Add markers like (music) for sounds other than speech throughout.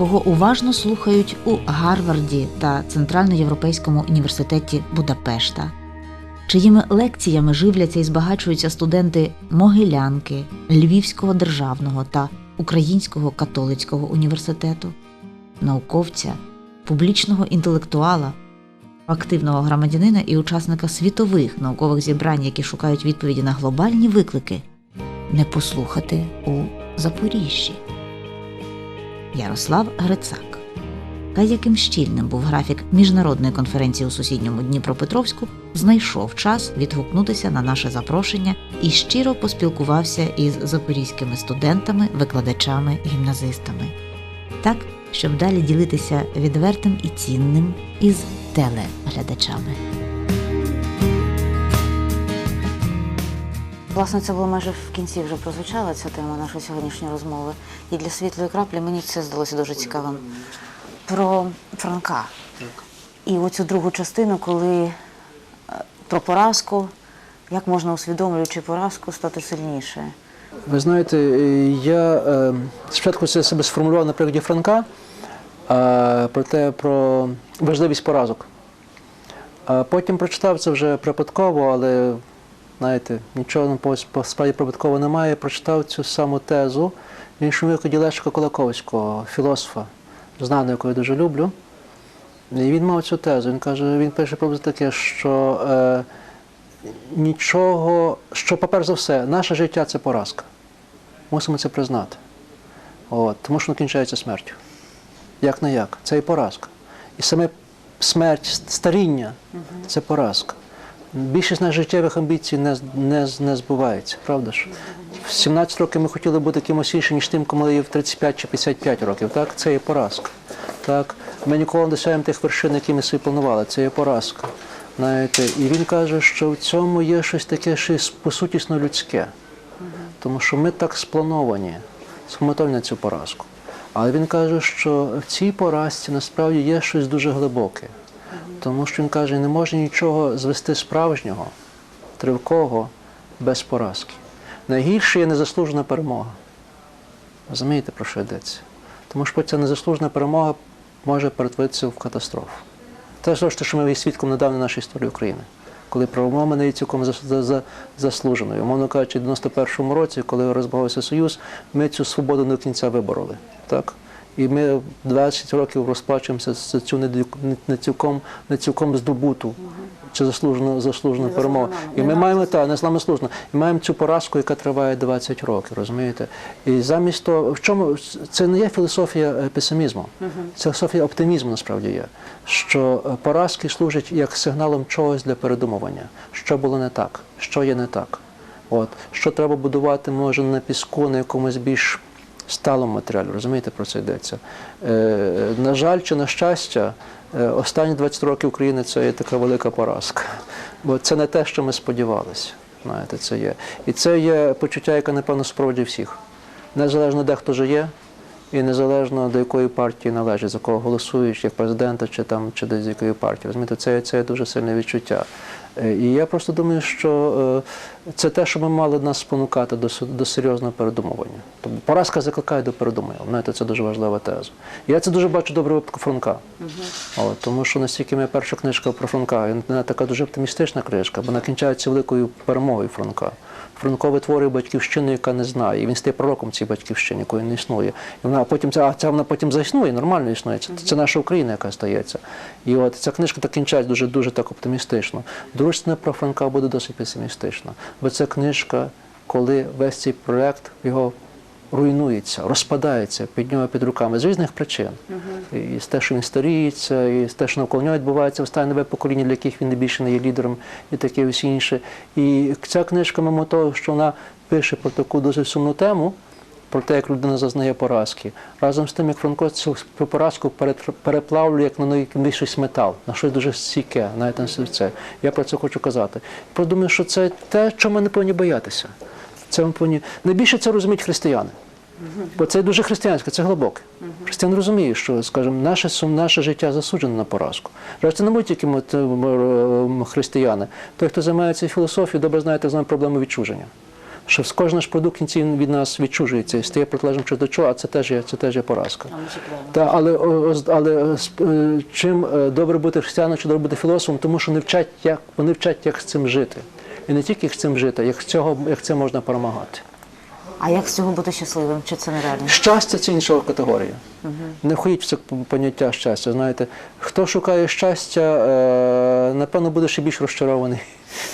кого уважно слухають у Гарварді та Центральноєвропейському університеті Будапешта, чиїми лекціями живляться і збагачуються студенти Могилянки, Львівського державного та Українського католицького університету, науковця, публічного інтелектуала, активного громадянина і учасника світових наукових зібрань, які шукають відповіді на глобальні виклики, не послухати у Запоріжжі. Ярослав Грицак. Та яким щільним був графік міжнародної конференції у сусідньому Дніпропетровську, знайшов час відгукнутися на наше запрошення і щиро поспілкувався із запорізькими студентами, викладачами, гімназистами. Так, щоб далі ділитися відвертим і цінним із телеглядачами. Власне, це було майже в кінці вже прозвучала ця тема нашої сьогоднішньої розмови. І для світлої краплі мені це здалося дуже цікавим. Про Франка. І оцю другу частину, коли е, про поразку, як можна усвідомлюючи поразку, стати сильніше. Ви знаєте, е, я е, спочатку це себе сформулював на прикладі Франка, про те, про важливість поразок. Потім прочитав це вже припадково, але знаєте, нічого по, справді припадково немає. Прочитав цю саму тезу в іншому викладі Лешка Кулаковського, філософа, знаного, якого я дуже люблю. І він мав цю тезу. Він каже, він пише про таке, що е, нічого, що, по-перше за все, наше життя це поразка. Мусимо це признати. От, тому що воно кінчається смертю. Як не як, це і поразка. І саме смерть, старіння це поразка. Більшість наших життєвих амбіцій не, не, не збувається, правда ж? В 17 років ми хотіли бути кимось іншим, ніж тим, коли є в 35 чи 55 років. Так? Це є поразка. Так? Ми ніколи не досягаємо тих вершин, які ми собі планували. Це є поразка. Знаєте, і він каже, що в цьому є щось таке, щось по сутісно людське. Тому що ми так сплановані, схомотовні на цю поразку. Але він каже, що в цій поразці насправді є щось дуже глибоке. Тому що він каже, не може нічого звести справжнього, тривкого без поразки. Найгірше є незаслужена перемога. Розумієте, про що йдеться? Тому що ця незаслужена перемога може перетворитися в катастрофу. Те ж те, що ми є свідком недавно нашої історії України, коли перемога не є цілком зас- за- за- заслуженою. Умовно кажучи, в 91-му році, коли розбавився Союз, ми цю свободу не до кінця вибороли. Так? І ми 20 років розплачуємося за цю не, цілком, не цілком здобуту чи заслужену, заслужену перемогу. І ми маємо та не славно служно. І маємо цю поразку, яка триває 20 років, розумієте? І замість того, в чому це не є філософія е, песимізму, це філософія оптимізму насправді є. Що е, поразки служать як сигналом чогось для передумування, що було не так, що є не так. От що треба будувати, може на піску, на якомусь більш сталому матеріалі. Розумієте, про це йдеться. Е, на жаль, чи на щастя, е, останні 20 років України це є така велика поразка. Бо це не те, що ми сподівалися. Знаєте, це є. І це є почуття, яке, напевно, супроводжує всіх. Незалежно де хто живе, і незалежно до якої партії належить, за кого голосуєш, як президента, чи там, чи з якої партії. Розумієте, це, це є дуже сильне відчуття. Е, І я просто думаю, що е, це те, що ми мали нас спонукати до, до серйозного передумування. Тобто поразка закликає до передумування. Знаєте, це дуже важлива теза. Я це дуже бачу добре випадку Франка. От, тому що настільки моя перша книжка про Франка, вона така дуже оптимістична книжка, бо вона кінчається великою перемогою Франка. Франко витворює батьківщину, яка не знає, і він стає пророком цієї батьківщини, якої не існує. І вона потім ця, а ця вона потім заіснує, нормально існує. Це, це наша Україна, яка стається. І от ця книжка так кінчається дуже дуже так оптимістично. Дружина про Франка буде досить песимістична. Бо це книжка, коли весь цей проект його руйнується, розпадається під нього під руками з різних причин. І з те, що він старіється, і з те, що навколо нього відбувається останнє нове покоління, для яких він більше не є лідером, і таке ось інше. І ця книжка, мимо того, що вона пише про таку дуже сумну тему. Про те, як людина зазнає поразки. Разом з тим, як Франко цю поразку переплавлює як на новий щось метал, на щось дуже стійке, навіть на серце. Я про це хочу казати. Я думаю, що це те, чого ми не повинні боятися. Ми повинні найбільше це розуміють християни. Бо це дуже християнське, це глибоке. Християн розуміє, що, скажімо, наше, сум- наше життя засуджене на поразку. Це не будуть тільки м- м- християни. Той, хто займається філософією, добре знає так звану проблему відчуження. що кожен наш продукт кінці від нас відчужується і стає протилежним до чого, а це теж є, це теж є поразка. Та, але але е, е, чим е, добре бути християном, чи добре бути філософом, тому що вони вчать, як вони вчать, як з цим жити. І не тільки як з цим жити, як з цього, як це можна перемагати. А як з цього бути щасливим? Чи це нереально? Щастя це інша категорія. Не входіть в це поняття щастя. Знаєте, хто шукає щастя, е, напевно, буде ще більш розчарований,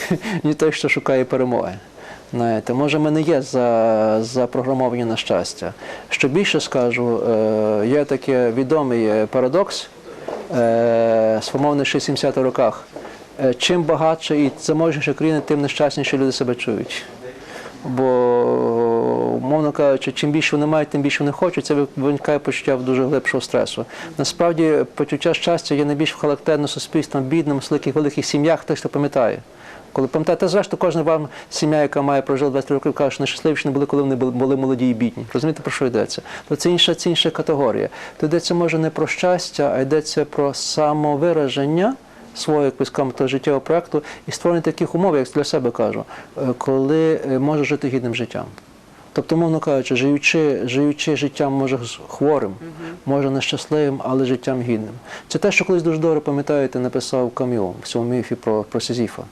(laughs) ніж той, що шукає перемоги. Знаєте, може, ми не є за, запрограмовані на щастя. Що більше скажу, е, є такий відомий парадокс, е, сформований ще в 70-х роках. Е, Чим багатше і заможніше країна, тим нещасніше люди себе чують. Бо, мовно кажучи, чим більше вони мають, тим більше вони хочуть, це виникає почуття дуже глибшого стресу. Насправді, почуття щастя є найбільш характерно суспільством бідним, в великих великих сім'ях, хтось хто пам'ятає. Коли пам'ятаєте, зрештою, кожна вам сім'я, яка має прожила 20 років, каже, що найщасливіші не були, коли вони були молоді і бідні. Розумієте, про що йдеться? То це інша, це інша категорія. То йдеться може не про щастя, а йдеться про самовираження свого якось то життєвого проекту і створення таких умов, як для себе кажу, е, коли е, може жити гідним життям. Тобто, мовно кажучи, живучи, живучи життям може хворим, може нещасливим, але життям гідним. Це те, що колись дуже добре пам'ятаєте, написав Кам'ю в цьому міфі про, про Сизіфа.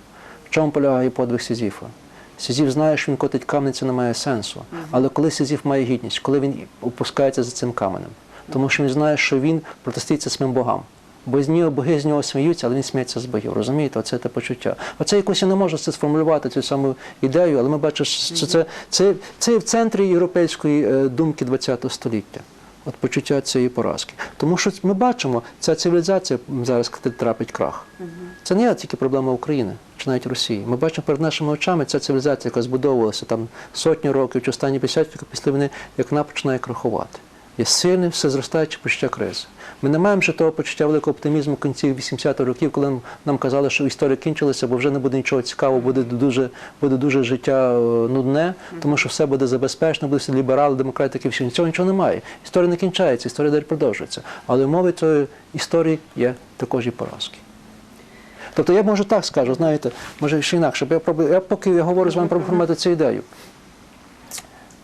В чому полягає подвиг Сизіфа? Сизіф знає, що він котить камінь, це не має сенсу. Але коли Сизіф має гідність, коли він опускається за цим каменем, тому що він знає, що він протистоїться своїм богам. Бо з нього з нього сміються, але він сміється з богів. Розумієте, оце те почуття. Оце якось я не можу це сформулювати, цю саму ідею, але ми бачимо, що це, це, це в центрі європейської е, думки ХХ століття. От почуття цієї поразки. Тому що ми бачимо, ця цивілізація зараз трапить крах. Це не тільки проблема України чи навіть Росії. Ми бачимо перед нашими очами ця цивілізація, яка збудовувалася там сотні років чи останні 50 років після війни, як вона починає крахувати. Є сильне, все зростаюче почуття кризи. Ми не маємо ще того почуття великого оптимізму кінців 80-х років, коли нам, казали, що історія кінчилася, бо вже не буде нічого цікавого, буде дуже, буде дуже життя е, нудне, тому що все буде забезпечено, буде всі ліберали, демократики, всі. Цього нічого немає. Історія не кінчається, історія далі продовжується. Але умови цієї історії є також і поразки. Тобто я можу так скажу, знаєте, може ще інакше, бо я пробую, я поки я говорю з вами про формати цю ідею.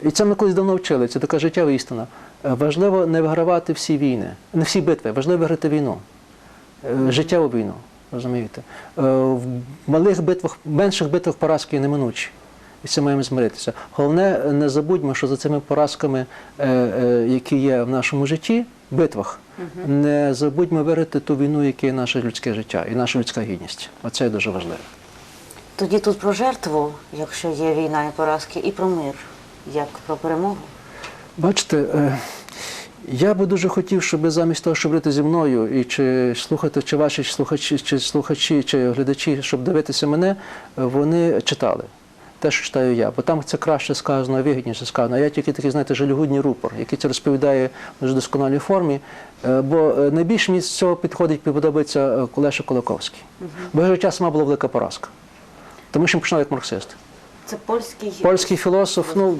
І це ми колись давно вчили, це така життєва істина. Е, Важливо не вигравати всі війни, не всі битви, важливо виграти війну, Е, життєву війну, розумієте? Е, В малих битвах, менших битвах поразки неминучі. І з цим маємо змиритися. Головне, не забудьмо, що за цими поразками, які є в нашому житті, битвах, не забудьмо виграти ту війну, яка є наше людське життя і наша людська гідність. Оце є дуже важливо. Тоді тут про жертву, якщо є війна і поразки, і про мир, як про перемогу. Бачите, я би дуже хотів, щоб замість того, щоб говорити зі мною і чи слухати, чи ваші слухачі, чи слухачі, чи глядачі, щоб дивитися мене, вони читали. Те, що читаю я, бо там це краще сказано, вигідніше сказано. А я тільки такий, знаєте, жалюгідний рупор, який це розповідає в дуже досконалій формі. Е, Бо е, найбільше мені з цього підходить, подобається е, Олеша Колоковський. Бо його життя сама була велика поразка. Тому що він починав як марксист. Це польський Польський філософ, ну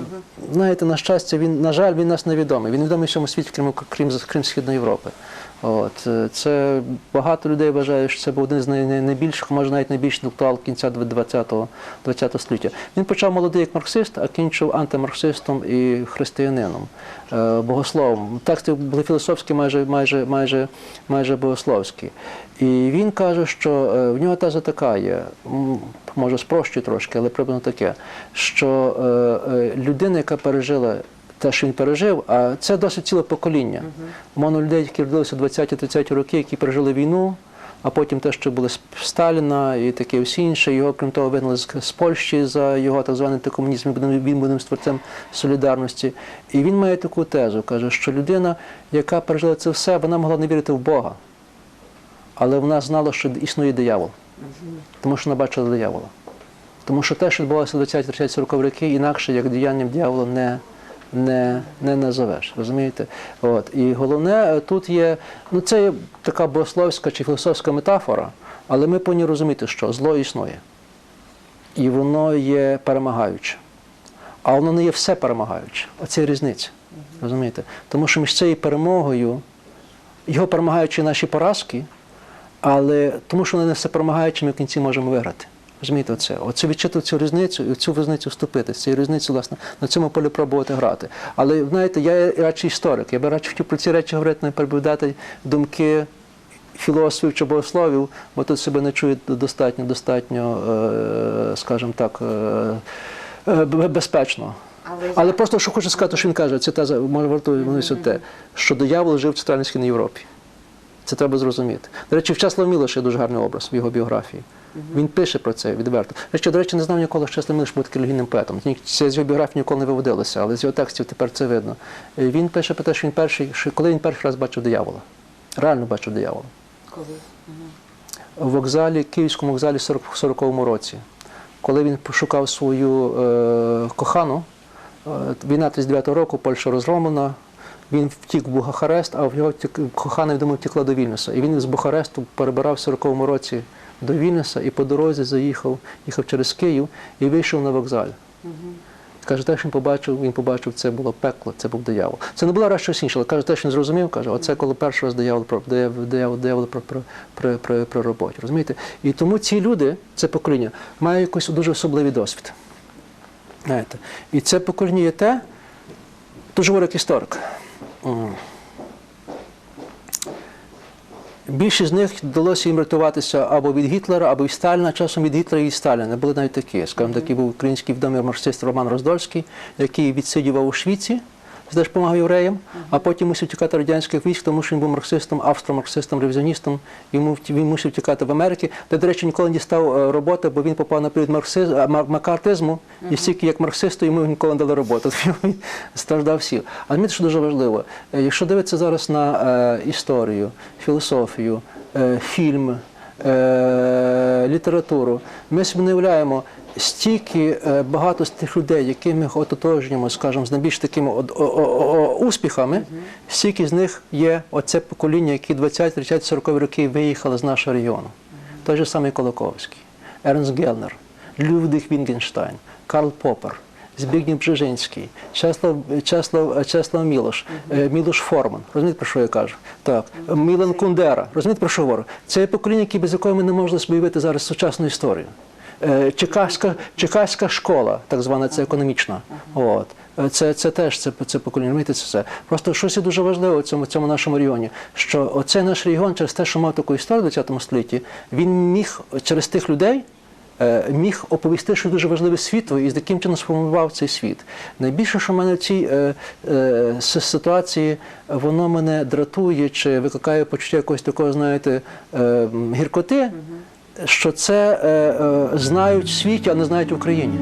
знаєте, на щастя, він, на жаль, він нас невідомий. Він відомий всьому світі, крім, крім, крім Східної Європи. От е, це багато людей вважає, що це був один з най- най- найбільших, може навіть найбільший інтелектуал кінця 20-го 20 століття. Він почав молодий як марксист, а кінчив антимарксистом і християнином, е, богословом. Тексти були філософські, майже, майже, майже, майже богословські. І він каже, що е, в нього теза така є, може спрощую трошки, але приблизно таке, що людина, яка пережила те, що він пережив, а це досить ціле покоління. Умовно людей, які родилися в 20-30 роки, які пережили війну, а потім те, що були Сталіна і таке всі інше. Його, крім того, вигнали з, з Польщі за його так званий антикомунізм, він буде- створцем солідарності. І він має таку тезу, каже, що людина, яка пережила це все, вона могла не вірити в Бога. Але вона знала, що існує диявол, тому що вона бачила диявола. Тому що те, що відбувалося в 20, 30, 40 роки, інакше як діянням диявола не, не, не назовеш. Розумієте? От. І головне е, тут є, ну це є така богословська чи філософська метафора, але ми повинні розуміти, що зло існує. І воно є перемагаюче. А воно не є все перемагаюче. Оце різниця. Розумієте? Тому що між цією перемогою, його перемагаючи наші поразки, але тому що вони не все перемагаючи, ми в кінці можемо виграти. Розумієте, оце. Оце відчути цю різницю і в цю різницю вступити. З цією різницею, власне, на цьому полі пробувати грати. Але знаєте, я радше історик. Я би радше хотів про ці речі говорити, не переповідати думки філософів чи богословів, бо тут себе не чують достатньо, достатньо, е, скажімо так, е, е, безпечно. Але Але просто що хочу сказати, що він каже, це теза, може вартує те, що диявол жив в Центральній Східній Європі. Це треба зрозуміти. До речі, Вчаслав Мілош є дуже гарний образ в його біографії. Він пише про це відверто. До речі, до речі, не знав ніколи, що Вчаслав Мілош був таким релігійним поетом. Це з його біографії ніколи не виводилося, але з його текстів тепер це видно. Е, Він пише про те, що він перший, що коли він перший раз бачив диявола. Реально бачив диявола. коли? В вокзалі, Київському вокзалі в 40 40-му році, коли він пошукав свою е, кохану, е, війна 39-го року, Польща розгромлена, він втік в Бухарест, а в його кохана, відомо, втекла до Вільнюса. І він з Бухаресту перебирав в 40-му році до Вільнюса і по дорозі заїхав, їхав через Київ і вийшов на вокзаль. Каже, те, що він побачив, він побачив, це було пекло, це був диявол. Це не було раз щось інше, але каже, те, що він зрозумів, каже, оце коли перший раз диявол про диявол, диявол, про, про, про, про, про роботі. Розумієте? І тому ці люди, це покоління, має якийсь дуже особливий досвід. Знаєте? І це покоління є те, дуже говорить історик. М. Більшість з них вдалося їм рятуватися або від Гітлера, або від Сталіна, часом від Гітлера і від Сталіна. Були навіть такі. Скажімо, такий був український відомий марксист Роман Роздольський, який відсидював у Швіці, теж допомагав євреям, а потім мусив тікати радянських військ, тому що він був марксистом, австро-марксистом, ревізіоністом. Йому він мусив тікати в Америці, де, до речі, ніколи не дістав е, роботи, бо він попав на період марксизму, макартизму, і стільки як марксисту йому ніколи не дали роботу. (laughs) Він страждав всі. А розумієте, що дуже важливо, Е, якщо дивитися зараз на е, історію, філософію, фільм, літературу, ми собі не уявляємо, стільки е, багато з тих людей, якими ми ототожнюємо, скажімо, з найбільш такими успіхами, стільки з них є оце покоління, які 20, 30, 40 роки виїхали з нашого регіону. Той же самий Колоковський, Ернст Гелнер, Людвиг Вінгенштайн, Карл Поппер. Збігнів Бжежинський, Чеслав, Чеслав, Чеслав Мілош, е, Мілош Форман. Розумієте, про що я кажу? Так. Мілан Кундера. Розумієте, про що говорю? Це покоління, без якого ми не можемо собі уявити зараз сучасну історію. Е, Чекаська, Чекаська школа, так звана, це економічна. От. Е, Це, це теж це, це покоління. Розумієте, це все. Просто щось є дуже важливе в цьому, цьому нашому регіоні, що оцей наш регіон через те, що мав таку історію в ХХ столітті, він міг через тих людей міг оповісти щось дуже важливе світу і з яким чином сформував цей світ. Найбільше, що в мене в цій е, е, ситуації, воно мене дратує чи викликає почуття якогось такого, знаєте, е, гіркоти, що це е, е, знають в світі, а не знають в Україні.